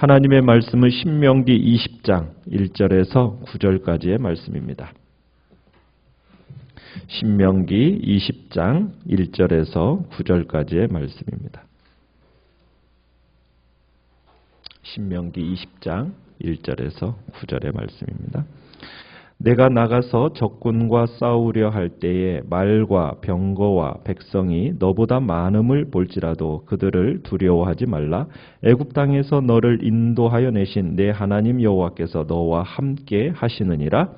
하나님의 말씀은 신명기 20장 1절에서 9절까지의 말씀입니다. 신명기 20장 1절에서 9절까지의 말씀입니다. 신명기 20장 1절에서 9절의 말씀입니다. 내가 나가서 적군과 싸우려 할 때에 말과 병거와 백성이 너보다 많음을 볼지라도 그들을 두려워하지 말라. 애굽 땅에서 너를 인도하여 내신 내 하나님 여호와께서 너와 함께 하시느니라.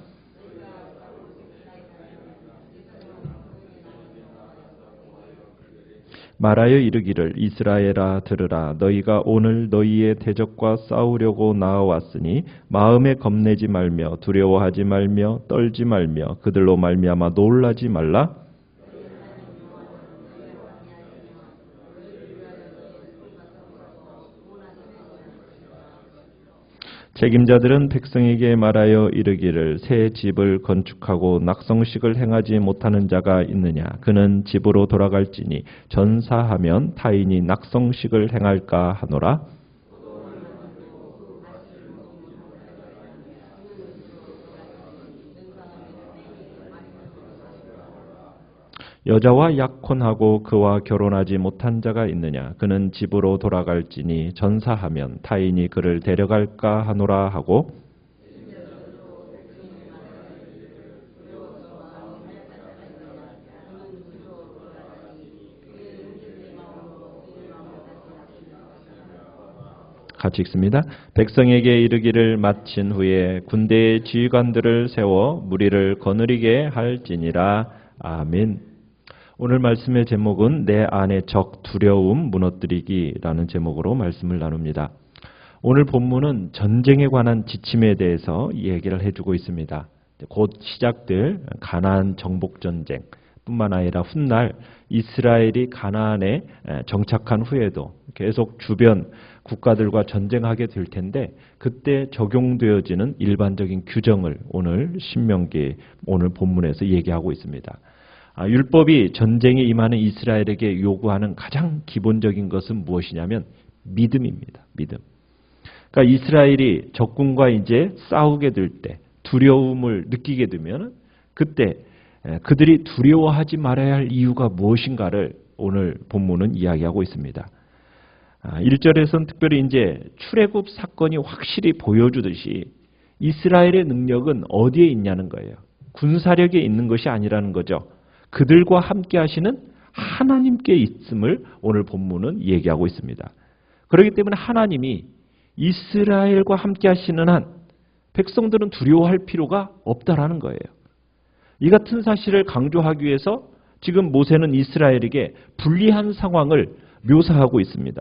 말하여 이르기를 이스라엘아 들으라. 너희가 오늘 너희의 대적과 싸우려고 나와왔으니 마음에 겁내지 말며 두려워하지 말며 떨지 말며 그들로 말미암아 놀라지 말라 책임자들은 백성에게 말하여 이르기를 새 집을 건축하고 낙성식을 행하지 못하는 자가 있느냐? 그는 집으로 돌아갈지니 전사하면 타인이 낙성식을 행할까 하노라 여자와 약혼하고 그와 결혼하지 못한 자가 있느냐 그는 집으로 돌아갈지니 전사하면 타인이 그를 데려갈까 하노라 하고 같이 읽습니다. 백성에게 이르기를 마친 후에 군대의 지휘관들을 세워 무리를 거느리게 할지니라. 아멘. 오늘 말씀의 제목은 내 안의 적 두려움 무너뜨리기라는 제목으로 말씀을 나눕니다. 오늘 본문은 전쟁에 관한 지침에 대해서 얘기를 해주고 있습니다. 곧 시작될 가나안 정복 전쟁 뿐만 아니라 훗날 이스라엘이 가나안에 정착한 후에도 계속 주변 국가들과 전쟁하게 될 텐데 그때 적용되어지는 일반적인 규정을 오늘 신명기 오늘 본문에서 얘기하고 있습니다. 아, 율법이 전쟁에 임하는 이스라엘에게 요구하는 가장 기본적인 것은 무엇이냐면 믿음입니다. 믿음. 그러니까 이스라엘이 적군과 이제 싸우게 될 때 두려움을 느끼게 되면 그때 그들이 두려워하지 말아야 할 이유가 무엇인가를 오늘 본문은 이야기하고 있습니다. 1절에서는 아, 특별히 이제 출애굽 사건이 확실히 보여주듯이 이스라엘의 능력은 어디에 있냐는 거예요. 군사력에 있는 것이 아니라는 거죠. 그들과 함께 하시는 하나님께 있음을 오늘 본문은 얘기하고 있습니다. 그렇기 때문에 하나님이 이스라엘과 함께 하시는 한 백성들은 두려워할 필요가 없다라는 거예요. 이 같은 사실을 강조하기 위해서 지금 모세는 이스라엘에게 불리한 상황을 묘사하고 있습니다.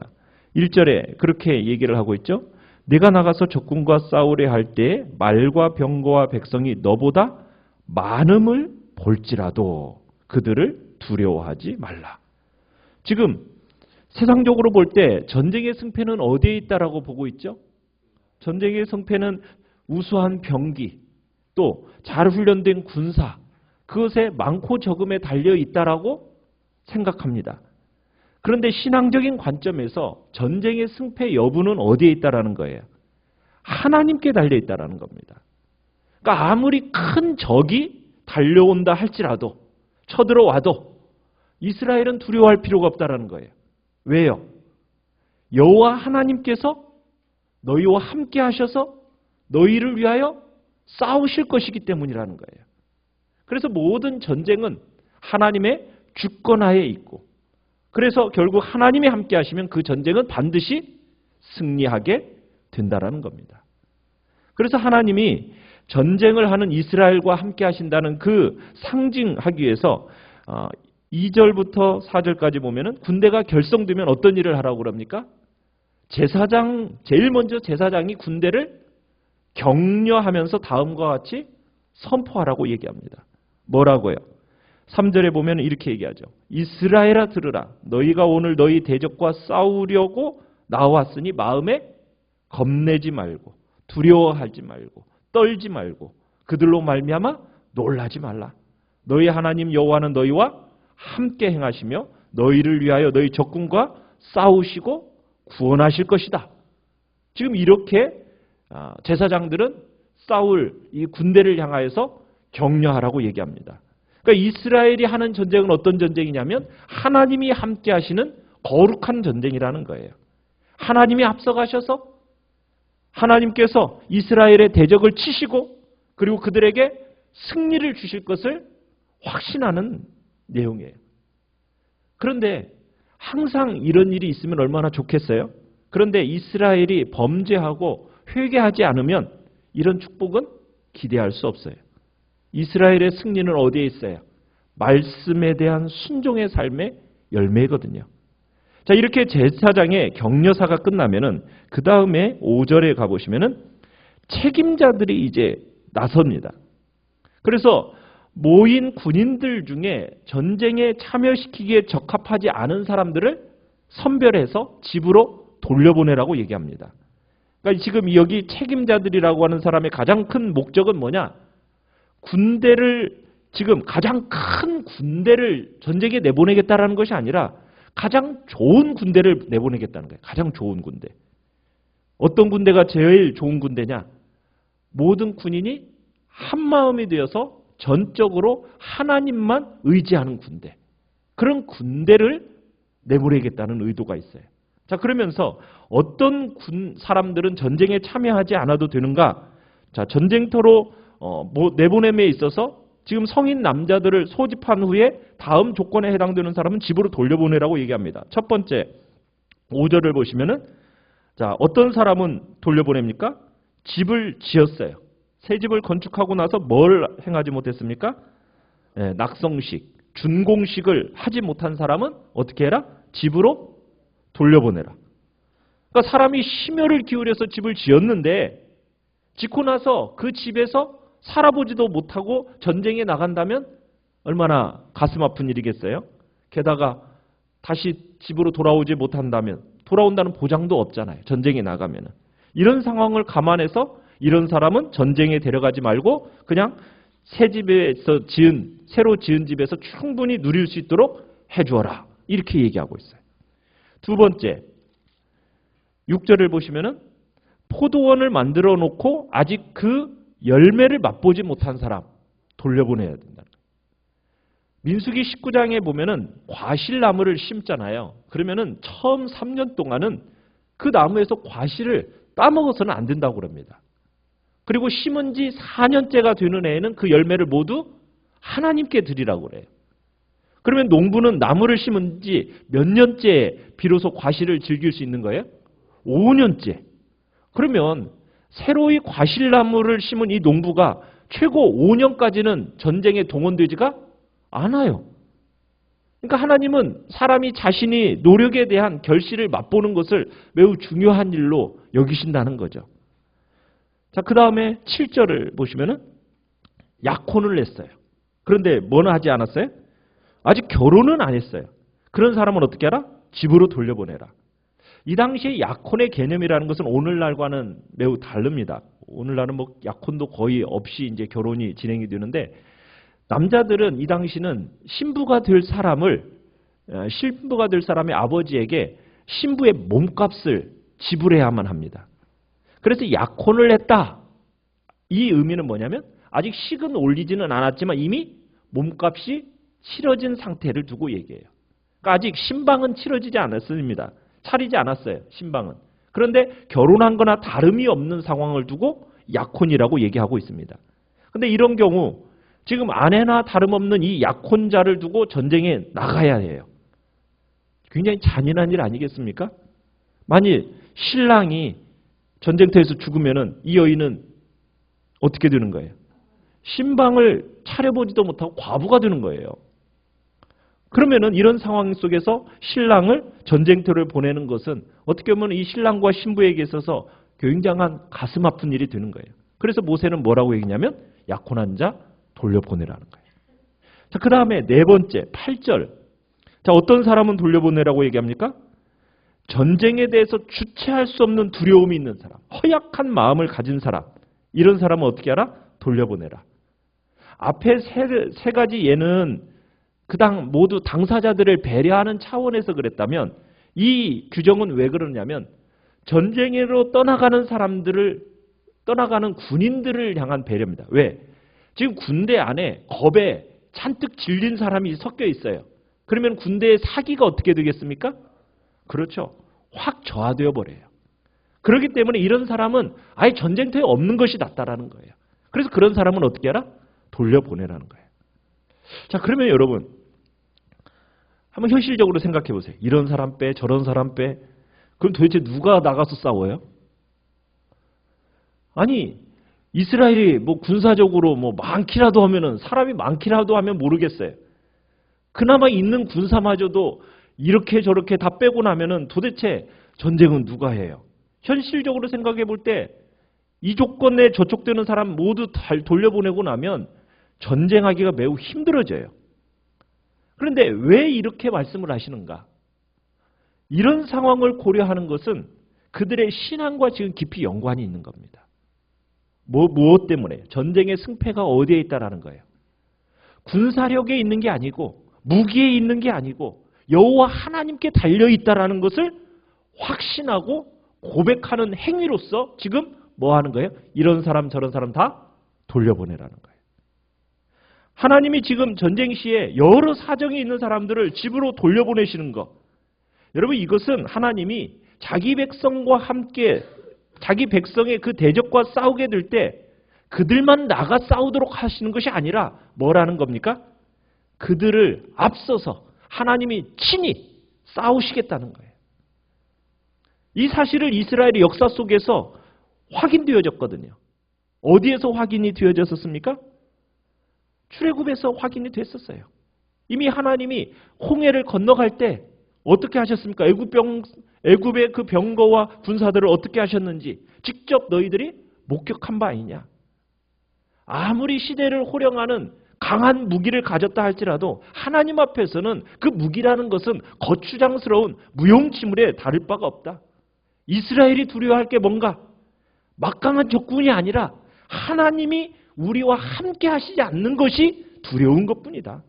1절에 그렇게 얘기를 하고 있죠. 내가 나가서 적군과 싸우려 할때 말과 병거와 백성이 너보다 많음을 볼지라도 그들을 두려워하지 말라. 지금 세상적으로 볼 때 전쟁의 승패는 어디에 있다라고 보고 있죠? 전쟁의 승패는 우수한 병기, 또 잘 훈련된 군사, 그것에 많고 적음에 달려 있다라고 생각합니다. 그런데 신앙적인 관점에서 전쟁의 승패 여부는 어디에 있다라는 거예요? 하나님께 달려 있다라는 겁니다. 그러니까 아무리 큰 적이 달려온다 할지라도 쳐들어와도 이스라엘은 두려워할 필요가 없다라는 거예요. 왜요? 여호와 하나님께서 너희와 함께 하셔서 너희를 위하여 싸우실 것이기 때문이라는 거예요. 그래서 모든 전쟁은 하나님의 주권하에 있고 그래서 결국 하나님이 함께 하시면 그 전쟁은 반드시 승리하게 된다라는 겁니다. 그래서 하나님이 전쟁을 하는 이스라엘과 함께 하신다는 그 상징하기 위해서 2절부터 어, 4절까지 보면은 군대가 결성되면 어떤 일을 하라고 그럽니까? 제사장 제일 먼저 제사장이 군대를 격려하면서 다음과 같이 선포하라고 얘기합니다. 뭐라고요? 3절에 보면 이렇게 얘기하죠. 이스라엘아 들으라. 너희가 오늘 너희 대적과 싸우려고 나왔으니 마음에 겁내지 말고 두려워하지 말고 떨지 말고 그들로 말미암아 놀라지 말라. 너희 하나님 여호와는 너희와 함께 행하시며 너희를 위하여 너희 적군과 싸우시고 구원하실 것이다. 지금 이렇게 아, 제사장들은 싸울 이 군대를 향하여서 격려하라고 얘기합니다. 그러니까 이스라엘이 하는 전쟁은 어떤 전쟁이냐면 하나님이 함께 하시는 거룩한 전쟁이라는 거예요. 하나님이 앞서가셔서 하나님께서 이스라엘의 대적을 치시고 그리고 그들에게 승리를 주실 것을 확신하는 내용이에요. 그런데 항상 이런 일이 있으면 얼마나 좋겠어요? 그런데 이스라엘이 범죄하고 회개하지 않으면 이런 축복은 기대할 수 없어요. 이스라엘의 승리는 어디에 있어요? 말씀에 대한 순종의 삶의 열매거든요. 자, 이렇게 제사장의 격려사가 끝나면은 그 다음에 5절에 가보시면은 책임자들이 이제 나섭니다. 그래서 모인 군인들 중에 전쟁에 참여시키기에 적합하지 않은 사람들을 선별해서 집으로 돌려보내라고 얘기합니다. 그러니까 지금 여기 책임자들이라고 하는 사람의 가장 큰 목적은 뭐냐? 군대를 지금 가장 큰 군대를 전쟁에 내보내겠다라는 것이 아니라 가장 좋은 군대를 내보내겠다는 거예요. 가장 좋은 군대. 어떤 군대가 제일 좋은 군대냐? 모든 군인이 한 마음이 되어서 전적으로 하나님만 의지하는 군대. 그런 군대를 내보내겠다는 의도가 있어요. 자, 그러면서 어떤 군 사람들은 전쟁에 참여하지 않아도 되는가? 자, 전쟁터로 어, 뭐 내보냄에 있어서 지금 성인 남자들을 소집한 후에 다음 조건에 해당되는 사람은 집으로 돌려보내라고 얘기합니다. 첫 번째, 5절을 보시면은 자, 어떤 사람은 돌려보냅니까? 집을 지었어요. 새 집을 건축하고 나서 뭘 행하지 못했습니까? 네, 낙성식, 준공식을 하지 못한 사람은 어떻게 해라? 집으로 돌려보내라. 그러니까 사람이 심혈을 기울여서 집을 지었는데 짓고 나서 그 집에서 살아보지도 못하고 전쟁에 나간다면 얼마나 가슴 아픈 일이겠어요? 게다가 다시 집으로 돌아오지 못한다면 돌아온다는 보장도 없잖아요. 전쟁에 나가면. 이런 상황을 감안해서 이런 사람은 전쟁에 데려가지 말고 그냥 새 집에서 지은 새로 지은 집에서 충분히 누릴 수 있도록 해주어라. 이렇게 얘기하고 있어요. 두 번째, 6절을 보시면은 포도원을 만들어 놓고 아직 그 열매를 맛보지 못한 사람 돌려보내야 된다. 민수기 19장에 보면은 과실나무를 심잖아요. 그러면은 처음 3년 동안은 그 나무에서 과실을 따먹어서는 안 된다고 그럽니다. 그리고 심은 지 4년째가 되는 애에는 그 열매를 모두 하나님께 드리라고 그래요. 그러면 농부는 나무를 심은 지 몇 년째 비로소 과실을 즐길 수 있는 거예요? 5년째. 그러면 새로이 과실나무를 심은 이 농부가 최고 5년까지는 전쟁에 동원되지가 않아요. 그러니까 하나님은 사람이 자신이 노력에 대한 결실을 맛보는 것을 매우 중요한 일로 여기신다는 거죠. 자, 그 다음에 7절을 보시면은 약혼을 냈어요. 그런데 뭐는 하지 않았어요? 아직 결혼은 안 했어요. 그런 사람은 어떻게 하라? 집으로 돌려보내라. 이 당시에 약혼의 개념이라는 것은 오늘날과는 매우 다릅니다. 오늘날은 뭐 약혼도 거의 없이 이제 결혼이 진행이 되는데 남자들은 이 당시는 신부가 될 사람을 어, 신부가 될 사람의 아버지에게 신부의 몸값을 지불해야만 합니다. 그래서 약혼을 했다. 이 의미는 뭐냐면 아직 식은 올리지는 않았지만 이미 몸값이 치러진 상태를 두고 얘기해요. 그러니까 아직 신방은 치러지지 않았습니다. 차리지 않았어요. 신방은. 그런데 결혼한 거나 다름이 없는 상황을 두고 약혼이라고 얘기하고 있습니다. 근데 이런 경우 지금 아내나 다름없는 이 약혼자를 두고 전쟁에 나가야 해요. 굉장히 잔인한 일 아니겠습니까? 만일 신랑이 전쟁터에서 죽으면은 이 여인은 어떻게 되는 거예요? 신방을 차려보지도 못하고 과부가 되는 거예요. 그러면은 이런 상황 속에서 신랑을 전쟁터를 보내는 것은 어떻게 보면 이 신랑과 신부에게 있어서 굉장한 가슴 아픈 일이 되는 거예요. 그래서 모세는 뭐라고 얘기냐면 약혼한 자 돌려보내라는 거예요. 자, 그 다음에 네 번째, 8절. 자, 어떤 사람은 돌려보내라고 얘기합니까? 전쟁에 대해서 주체할 수 없는 두려움이 있는 사람, 허약한 마음을 가진 사람, 이런 사람은 어떻게 하라? 돌려보내라. 앞에 세, 세 가지 예는 그 당 모두 당사자들을 배려하는 차원에서 그랬다면 이 규정은 왜 그러냐면 전쟁으로 떠나가는 사람들을 떠나가는 군인들을 향한 배려입니다. 왜? 지금 군대 안에 겁에 잔뜩 질린 사람이 섞여 있어요. 그러면 군대의 사기가 어떻게 되겠습니까? 그렇죠. 확 저하되어 버려요. 그렇기 때문에 이런 사람은 아예 전쟁터에 없는 것이 낫다라는 거예요. 그래서 그런 사람은 어떻게 하라? 돌려보내라는 거예요. 자, 그러면 여러분, 한번 현실적으로 생각해 보세요. 이런 사람 빼, 저런 사람 빼. 그럼 도대체 누가 나가서 싸워요? 아니, 이스라엘이 뭐 군사적으로 뭐 많기라도 하면은 사람이 많기라도 하면 모르겠어요. 그나마 있는 군사마저도 이렇게 저렇게 다 빼고 나면은 도대체 전쟁은 누가 해요? 현실적으로 생각해 볼 때 이 조건에 저촉되는 사람 모두 다 돌려보내고 나면 전쟁하기가 매우 힘들어져요. 그런데 왜 이렇게 말씀을 하시는가? 이런 상황을 고려하는 것은 그들의 신앙과 지금 깊이 연관이 있는 겁니다. 뭐, 무엇 때문에? 전쟁의 승패가 어디에 있다라는 거예요. 군사력에 있는 게 아니고 무기에 있는 게 아니고 여호와 하나님께 달려 있다라는 것을 확신하고 고백하는 행위로서 지금 뭐 하는 거예요? 이런 사람 저런 사람 다 돌려보내라는 거예요. 하나님이 지금 전쟁 시에 여러 사정이 있는 사람들을 집으로 돌려보내시는 것. 여러분 이것은 하나님이 자기 백성과 함께 자기 백성의 그 대적과 싸우게 될 때 그들만 나가 싸우도록 하시는 것이 아니라 뭐라는 겁니까? 그들을 앞서서 하나님이 친히 싸우시겠다는 거예요. 이 사실을 이스라엘의 역사 속에서 확인되어졌거든요. 어디에서 확인이 되어졌었습니까? 출애굽에서 확인이 됐었어요. 이미 하나님이 홍해를 건너갈 때 어떻게 하셨습니까? 애굽병 애굽의 그 병거와 군사들을 어떻게 하셨는지 직접 너희들이 목격한 바 아니냐? 아무리 시대를 호령하는 강한 무기를 가졌다 할지라도 하나님 앞에서는 그 무기라는 것은 거추장스러운 무용지물에 다를 바가 없다. 이스라엘이 두려워할 게 뭔가 막강한 적군이 아니라 하나님이 우리와 함께 하시지 않는 것이 두려운 것뿐이다.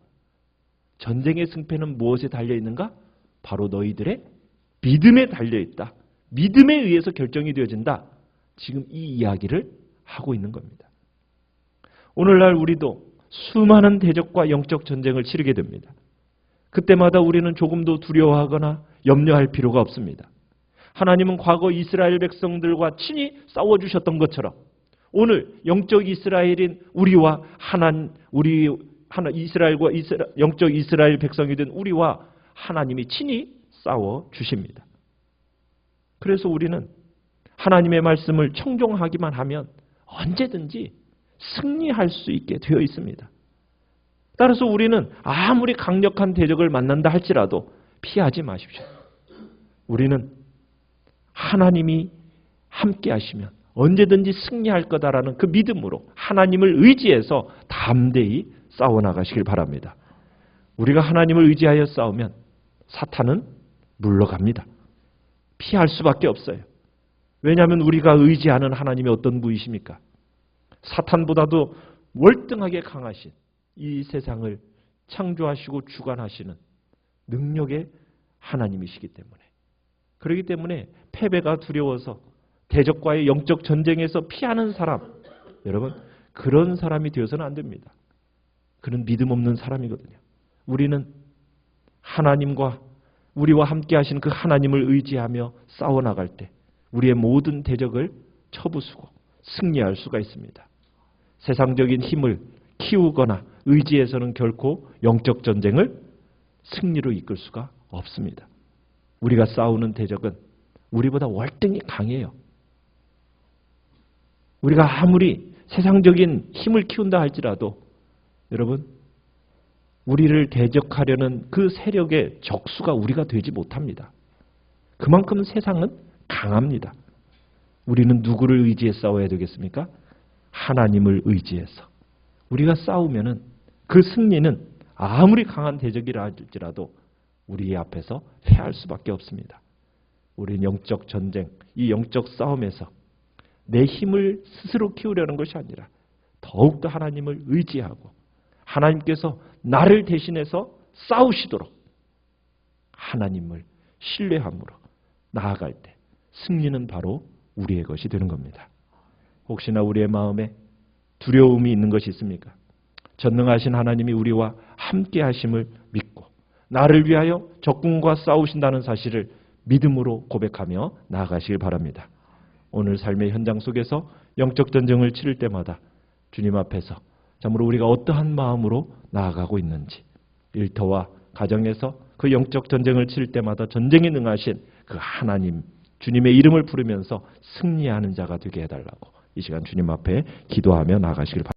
전쟁의 승패는 무엇에 달려 있는가? 바로 너희들의 믿음에 달려 있다. 믿음에 의해서 결정이 되어진다. 지금 이 이야기를 하고 있는 겁니다. 오늘날 우리도 수많은 대적과 영적 전쟁을 치르게 됩니다. 그때마다 우리는 조금도 두려워하거나 염려할 필요가 없습니다. 하나님은 과거 이스라엘 백성들과 친히 싸워주셨던 것처럼 오늘 영적 이스라엘인 우리와 하나님, 우리 하나 이스라엘과 이스라, 영적 이스라엘 백성이 된 우리와 하나님이 친히 싸워 주십니다. 그래서 우리는 하나님의 말씀을 청종하기만 하면 언제든지 승리할 수 있게 되어 있습니다. 따라서 우리는 아무리 강력한 대적을 만난다 할지라도 피하지 마십시오. 우리는 하나님이 함께 하시면 언제든지 승리할 거다라는 그 믿음으로 하나님을 의지해서 담대히 싸워나가시길 바랍니다. 우리가 하나님을 의지하여 싸우면 사탄은 물러갑니다. 피할 수밖에 없어요. 왜냐하면 우리가 의지하는 하나님이 어떤 분이십니까? 사탄보다도 월등하게 강하신 이 세상을 창조하시고 주관하시는 능력의 하나님이시기 때문에 그렇기 때문에 패배가 두려워서 대적과의 영적 전쟁에서 피하는 사람 여러분 그런 사람이 되어서는 안 됩니다. 그는 믿음 없는 사람이거든요. 우리는 하나님과 우리와 함께 하신 그 하나님을 의지하며 싸워 나갈 때 우리의 모든 대적을 쳐부수고 승리할 수가 있습니다. 세상적인 힘을 키우거나 의지해서는 결코 영적 전쟁을 승리로 이끌 수가 없습니다. 우리가 싸우는 대적은 우리보다 월등히 강해요. 우리가 아무리 세상적인 힘을 키운다 할지라도 여러분 우리를 대적하려는 그 세력의 적수가 우리가 되지 못합니다. 그만큼 세상은 강합니다. 우리는 누구를 의지해 싸워야 되겠습니까? 하나님을 의지해서. 우리가 싸우면은 그 승리는 아무리 강한 대적이라 할지라도 우리 앞에서 패할 수밖에 없습니다. 우리는 영적 전쟁, 이 영적 싸움에서 내 힘을 스스로 키우려는 것이 아니라 더욱더 하나님을 의지하고 하나님께서 나를 대신해서 싸우시도록 하나님을 신뢰함으로 나아갈 때 승리는 바로 우리의 것이 되는 겁니다. 혹시나 우리의 마음에 두려움이 있는 것이 있습니까? 전능하신 하나님이 우리와 함께 하심을 믿고 나를 위하여 적군과 싸우신다는 사실을 믿음으로 고백하며 나아가시길 바랍니다. 오늘 삶의 현장 속에서 영적 전쟁을 치를 때마다 주님 앞에서 참으로 우리가 어떠한 마음으로 나아가고 있는지 일터와 가정에서 그 영적 전쟁을 치를 때마다 전쟁에 능하신 그 하나님 주님의 이름을 부르면서 승리하는 자가 되게 해달라고 이 시간 주님 앞에 기도하며 나아가시길 바랍니다.